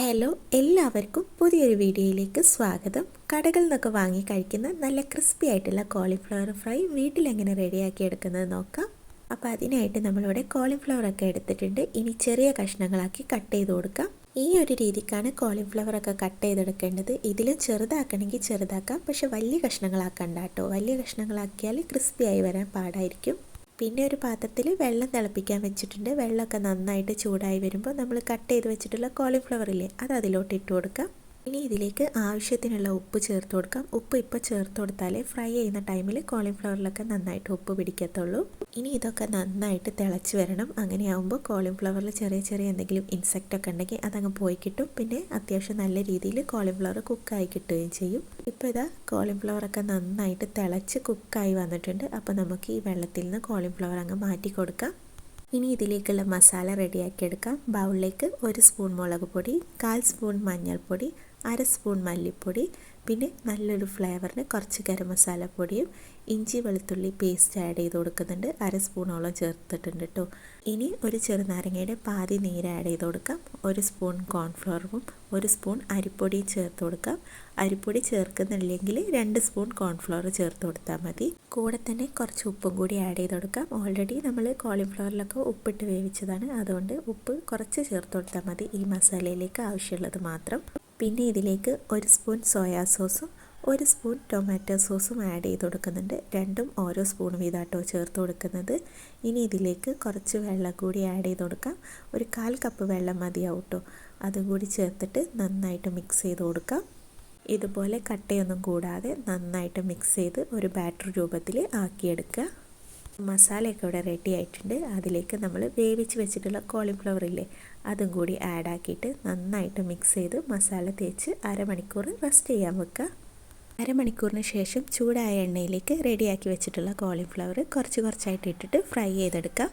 Hello എല്ലാവർക്കും പുതിയൊരു വീഡിയോയിലേക്ക് സ്വാഗതം. കടകളിൽ നിന്നൊക്കെ വാങ്ങി കഴിക്കുന്ന നല്ല ക്രിസ്പി ആയിട്ടുള്ള കോളിഫ്ലവർ ഫ്രൈ വീട്ടിലെങ്ങനെ റെഡിയാക്കി എടുക്കുന്നത് നോക്കാം. അപ്പോൾ അതിനായിട്ട് നമ്മളിവിടെ കോളിഫ്ലവർ ഒക്കെ എടുത്തിട്ടുണ്ട്. ഇനി ചെറിയ കഷ്ണങ്ങളാക്കി കട്ട് ചെയ്ത് കൊടുക്കാം. ഈ ഒരു രീതിക്കാണ് കോളിഫ്ലവർ ഒക്കെ കട്ട് ചെയ്തെടുക്കേണ്ടത്. ഇതിലും ചെറുതാക്കണമെങ്കിൽ ചെറുതാക്കാം. പക്ഷെ വലിയ കഷ്ണങ്ങളാക്കണ്ട കേട്ടോ. വലിയ കഷ്ണങ്ങളാക്കിയാൽ ക്രിസ്പി ആയി വരാൻ പാടായിരിക്കും. പിന്നെ ഒരു പാത്രത്തിൽ വെള്ളം തിളപ്പിക്കാൻ വെച്ചിട്ടുണ്ട്. വെള്ളമൊക്കെ നന്നായിട്ട് ചൂടായി വരുമ്പോൾ നമ്മൾ കട്ട് ചെയ്ത് വെച്ചിട്ടുള്ള കോളിഫ്ലവർ ഇല്ലേ അത് അതിലോട്ട് ഇട്ട് കൊടുക്കാം. ഇനി ഇതിലേക്ക് ആവശ്യത്തിനുള്ള ഉപ്പ് ചേർത്ത് കൊടുക്കാം. ഉപ്പ് ഇപ്പോൾ ചേർത്ത് കൊടുത്താലേ ഫ്രൈ ചെയ്യുന്ന ടൈമിൽ കോളിഫ്ലവറിലൊക്കെ നന്നായിട്ട് ഉപ്പ് പിടിക്കത്തുള്ളൂ. ഇനി ഇതൊക്കെ നന്നായിട്ട് തിളച്ച് വരണം. അങ്ങനെയാകുമ്പോൾ കോളിഫ്ലവറിൽ ചെറിയ ചെറിയ എന്തെങ്കിലും ഇൻസെക്റ്റ് ഒക്കെ ഉണ്ടെങ്കിൽ അതങ്ങ് പോയി കിട്ടും. പിന്നെ അത്യാവശ്യം നല്ല രീതിയിൽ കോളിഫ്ലവർ കുക്കായി കിട്ടുകയും ചെയ്യും. ഇപ്പോൾ ഇതാ കോളിഫ്ലവറൊക്കെ നന്നായിട്ട് തിളച്ച് കുക്കായി വന്നിട്ടുണ്ട്. അപ്പോൾ നമുക്ക് ഈ വെള്ളത്തിൽ നിന്ന് കോളിഫ്ലവർ അങ്ങ് മാറ്റി കൊടുക്കാം. ഇനി ഇതിലേക്കുള്ള മസാല റെഡിയാക്കി എടുക്കാം. ബൗളിലേക്ക് ഒരു സ്പൂൺ മുളക് പൊടി കാൽ സ്പൂൺ മഞ്ഞൾപ്പൊടി അര സ്പൂൺ മല്ലിപ്പൊടി പിന്നെ നല്ലൊരു ഫ്ലേവറിന് കുറച്ച് ഗരം മസാല പൊടിയും ഇഞ്ചി വെളുത്തുള്ളി പേസ്റ്റ് ആഡ് ചെയ്ത് കൊടുക്കുന്നുണ്ട്. അര സ്പൂണോളം ചേർത്തിട്ടുണ്ട് കേട്ടോ ഇനി ഒരു ചെറുനാരങ്ങയുടെ പാതി നീര് ആഡ് ചെയ്ത് കൊടുക്കാം. ഒരു സ്പൂൺ കോൺഫ്ലവറും ഒരു സ്പൂൺ അരിപ്പൊടിയും ചേർത്ത് കൊടുക്കാം. അരിപ്പൊടി ചേർക്കുന്നില്ലെങ്കിൽ രണ്ട് സ്പൂൺ കോൺഫ്ലവർ ചേർത്ത് കൊടുത്താൽ മതി. കൂടെ തന്നെ കുറച്ച് ഉപ്പും കൂടി ആഡ് ചെയ്ത് കൊടുക്കാം. ഓൾറെഡി നമ്മൾ കോളിഫ്ലവറിലൊക്കെ ഉപ്പിട്ട് വേവിച്ചതാണ്. അതുകൊണ്ട് ഉപ്പ് കുറച്ച് ചേർത്ത് കൊടുത്താൽ മതി. ഈ മസാലയിലേക്ക് ആവശ്യമുള്ളത് മാത്രം. പിന്നെ ഇതിലേക്ക് ഒരു സ്പൂൺ സോയാ സോസും ഒരു സ്പൂൺ ടൊമാറ്റോ സോസും ആഡ് ചെയ്ത് കൊടുക്കുന്നുണ്ട്. രണ്ടും ഓരോ സ്പൂൺ വീതാട്ടോ ചേർത്ത് കൊടുക്കുന്നത്. ഇനി ഇതിലേക്ക് കുറച്ച് വെള്ളം കൂടി ആഡ് ചെയ്ത് കൊടുക്കാം. ഒരു കാൽ കപ്പ് വെള്ളം മതിയാവും കേട്ടോ അതും കൂടി ചേർത്തിട്ട് നന്നായിട്ട് മിക്സ് ചെയ്ത് കൊടുക്കാം. ഇതുപോലെ കട്ടയൊന്നും കൂടാതെ നന്നായിട്ട് മിക്സ് ചെയ്ത് ഒരു ബാറ്റർ രൂപത്തിൽ ആക്കിയെടുക്കുക. മസാലയൊക്കെ ഇവിടെ റെഡി ആയിട്ടുണ്ട്. അതിലേക്ക് നമ്മൾ വേവിച്ച് വെച്ചിട്ടുള്ള കോളിഫ്ലവർ ഇല്ലേ അതും കൂടി ആഡ് ആക്കിയിട്ട് നന്നായിട്ട് മിക്സ് ചെയ്ത് മസാല തേച്ച് അരമണിക്കൂർ റെസ്റ്റ് ചെയ്യാൻ വെക്കുക അരമണിക്കൂറിന് ശേഷം ചൂടായ എണ്ണയിലേക്ക് റെഡിയാക്കി വെച്ചിട്ടുള്ള കോളിഫ്ലവർ കുറച്ച് കുറച്ചായിട്ട് ഇട്ടിട്ട് ഫ്രൈ ചെയ്തെടുക്കാം.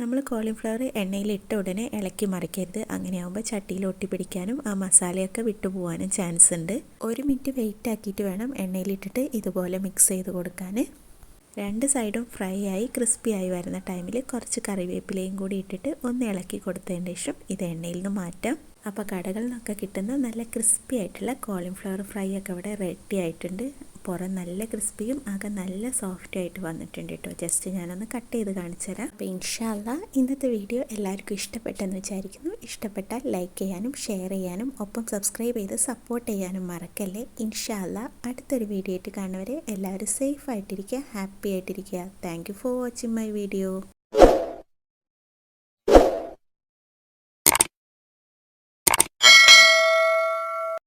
നമ്മൾ കോളിഫ്ലവർ എണ്ണയിൽ ഇട്ട ഉടനെ ഇളക്കി മറിക്കരുത്. അങ്ങനെയാകുമ്പോൾ ചട്ടിയിൽ ഒട്ടിപ്പിടിക്കാനും ആ മസാലയൊക്കെ വിട്ടുപോകാനും ചാൻസ് ഉണ്ട്. ഒരു മിനിറ്റ് വെയിറ്റ് ആക്കിയിട്ട് വേണം എണ്ണയിലിട്ടിട്ട് ഇതുപോലെ മിക്സ് ചെയ്ത് കൊടുക്കാൻ രണ്ട് സൈഡും ഫ്രൈ ആയി ക്രിസ്പി ആയി വരുന്ന ടൈമിൽ കുറച്ച് കറിവേപ്പിലയും കൂടി ഇട്ടിട്ട് ഒന്ന് ഇളക്കി കൊടുത്തതിന് ശേഷം ഇത് എണ്ണയിൽ നിന്ന് മാറ്റാം. അപ്പോൾ കടകളിൽ നിന്നൊക്കെ കിട്ടുന്ന നല്ല ക്രിസ്പി ആയിട്ടുള്ള കോളിഫ്ലവർ ഫ്രൈ ഒക്കെ ഇവിടെ റെഡി ആയിട്ടുണ്ട്. പുറം നല്ല ക്രിസ്പിയും ആകെ നല്ല സോഫ്റ്റ് ആയിട്ട് വന്നിട്ടുണ്ട് കേട്ടോ ജസ്റ്റ് ഞാനൊന്ന് കട്ട് ചെയ്ത് കാണിച്ചു തരാം അപ്പോൾ ഇൻഷാല്ല ഇന്നത്തെ വീഡിയോ എല്ലാവർക്കും ഇഷ്ടപ്പെട്ടെന്ന് വിചാരിക്കുന്നു. ഇഷ്ടപ്പെട്ടാൽ ലൈക്ക് ചെയ്യാനും ഷെയർ ചെയ്യാനും ഒപ്പം സബ്സ്ക്രൈബ് ചെയ്ത് സപ്പോർട്ട് ചെയ്യാനും മറക്കല്ലേ? ഇൻഷാല്ല അടുത്തൊരു വീഡിയോ ആയിട്ട് കാണുന്നവരെ എല്ലാവരും സേഫ് ആയിട്ടിരിക്കുക ഹാപ്പി ആയിട്ടിരിക്കുക. Thank for watching my video